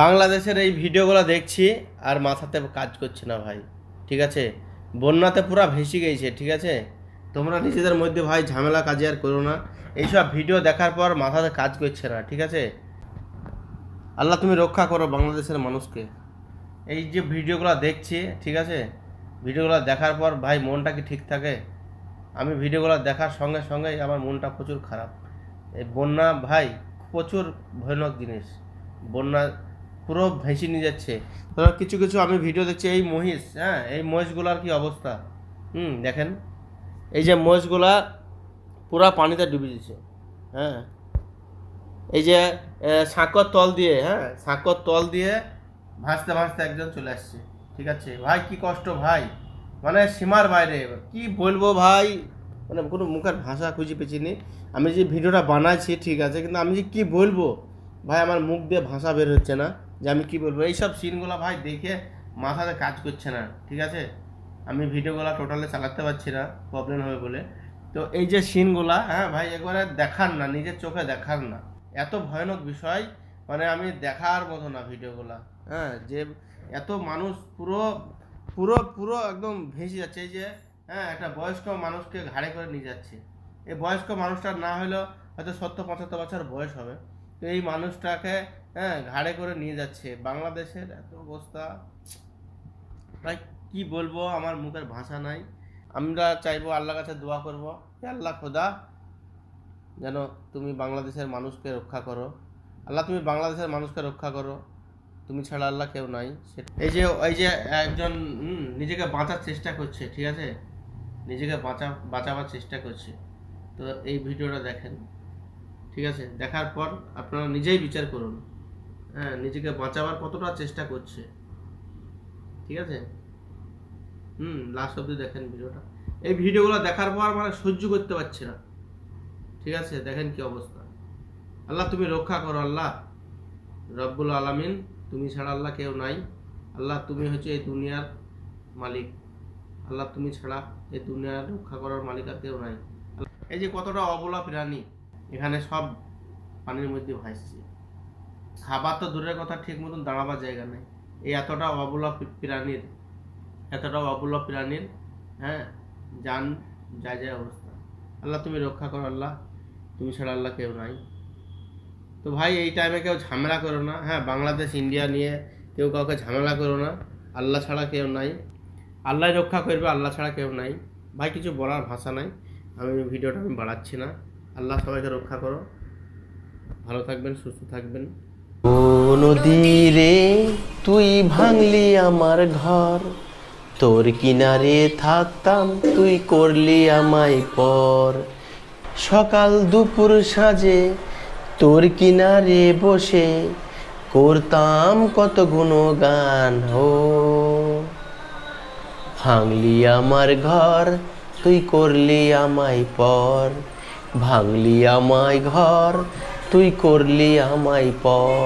বাংলাদেশের এই ভিডিওগুলো দেখছি আর মাথাতে কাজ করছে না ভাই, ঠিক আছে? বন্যাতে পুরা ভেসে গেছে, ঠিক আছে? তোমরা নিজেদের মধ্যে ভাই ঝামেলা কাজে আর করো না। এইসব ভিডিও দেখার পর মাথাতে কাজ করছে না, ঠিক আছে? আল্লাহ তুমি রক্ষা করো বাংলাদেশের মানুষকে। এই যে ভিডিওগুলো দেখছি, ঠিক আছে? ভিডিওগুলো দেখার পর ভাই মনটা কি ঠিক থাকে? আমি ভিডিওগুলো দেখার সঙ্গে সঙ্গেই আমার মনটা প্রচুর খারাপ। এই বন্যা ভাই প্রচুর ভয়ানক জিনিস। বন্যা পুরো ভেসে নিয়ে যাচ্ছে। ধরো কিছু কিছু আমি ভিডিও দেখছি, এই মহিষ হ্যাঁ এই মহিষগুলার কি অবস্থা? হুম, দেখেন। এই যে মহিষগুলা পুরা পানিতে ডুবে দিচ্ছে হ্যাঁ। এই যে সাঁকর তল দিয়ে হ্যাঁ সাঁকর তল দিয়ে ভাসতে ভাসতে একজন চলে আসছে, ঠিক আছে। ভাই, কি কষ্ট, ভাই। মানে সীমার বাইরে, কি বলব ভাই? মানে কোনো মুখের ভাষা খুঁজে পেয়েছিনি আমি যে ভিডিওটা বানাইছি, ঠিক আছে, কিন্তু আমি যে কি বলব? ভাই, আমার মুখ দিয়ে ভাষা বের হচ্ছে না। যে আমি কি বলব, এইসব সিনগুলো ভাই দেখে মাথাতে কাজ করছে না, ঠিক আছে? আমি ভিডিওগুলো টোটালি চালাতে পারছি না প্রবলেম হবে বলে। তো এই যে সিনগুলা হ্যাঁ ভাই, একবারে দেখার না, নিজের চোখে দেখার না। এত ভয়ানক বিষয় মানে আমি দেখার মতো না ভিডিওগুলা হ্যাঁ? যে এত মানুষ পুরো পুরো পুরো একদম ভেসে যাচ্ছে, এই যে হ্যাঁ একটা বয়স্ক মানুষকে ঘাড়ে করে নিয়ে যাচ্ছে। এই বয়স্ক মানুষটা না হলেও হয়তো সত্তর পঁচাত্তর বছর বয়স হবে। তো এই মানুষটাকে হ্যাঁ ঘাড়ে করে নিয়ে যাচ্ছে। বাংলাদেশের এত অবস্থা। ভাই কি বলব? আমার মুখের ভাষা নাই। আমরা চাইব আল্লাহর কাছে দোয়া করব। আল্লাহ, খোদা, যেন তুমি বাংলাদেশের মানুষকে রক্ষা করো। আল্লাহ, তুমি বাংলাদেশের মানুষকে রক্ষা করো। তুমি ছাড়া আল্লাহ কেউ নাই। এই যে এই যে একজন নিজেকে বাঁচার চেষ্টা করছে, ঠিক আছে? নিজেকে বাঁচা, বাঁচাবার চেষ্টা করছে। তো এই ভিডিওটা দেখেন, ঠিক আছে? দেখার পর আপনারা নিজেই বিচার করুন। হ্যাঁ নিজেকে বাঁচাবার কতটা চেষ্টা করছে। ঠিক আছে? হুম লাস্ট অব্দি দেখেন ভিডিওটা। এই ভিডিওগুলো দেখার পর মানে সহ্য করতে পারছি না। ঠিক আছে? দেখেন কি অবস্থা। আল্লাহ, তুমি রক্ষা করো আল্লাহ। রব্বুল আলামিন, তুমি ছাড়া আল্লাহ কেউ নাই। আল্লাহ, তুমি হচ্ছে এই দুনিয়ার মালিক। আল্লাহ, তুমি ছাড়া এই দুনিয়ার রক্ষা করার মালিক আর কেউ নাই। এই যে কতটা অবলা প্রাণী। এখানে সব পানির মধ্যে ভাসছে। খাবার তো দূরের কথা, ঠিক মতন দাঁড়াবার জায়গা নেই। এই এতটা অবলা প্রাণীর, এতটা অবলা প্রাণীর হ্যাঁ যান যা যায় অবস্থা। আল্লাহ, তুমি রক্ষা করো আল্লাহ, তুমি ছাড়া আল্লাহ কেউ নাই। তো ভাই, এই টাইমে কেউ ঝামেলা করো না হ্যাঁ বাংলাদেশ ইন্ডিয়া নিয়ে কেউ কাউকে ঝামেলা করো না, আল্লাহ ছাড়া কেউ নাই। আল্লাহ রক্ষা করবে, আল্লাহ ছাড়া কেউ নাই। ভাই, কিছু বলার ভাষা নাই, আমি ভিডিওটা আমি বাড়াচ্ছি না। আল্লাহ সবাইকে রক্ষা করো। ভালো থাকবেন, সুস্থ থাকবেন। ও নদী রে তুই ভাঙলি আমার ঘর? তোর কিনারে থাকতাম, তুই করলি আমায় পর। সকাল দুপুর সাজে তোর কিনারে বসে করতাম কত গুণগান হো। ভাঙলি আমার ঘর, তুই করলি আমায় পর। ভাঙলি আমায় ঘর, তুই করলি আমায় পর।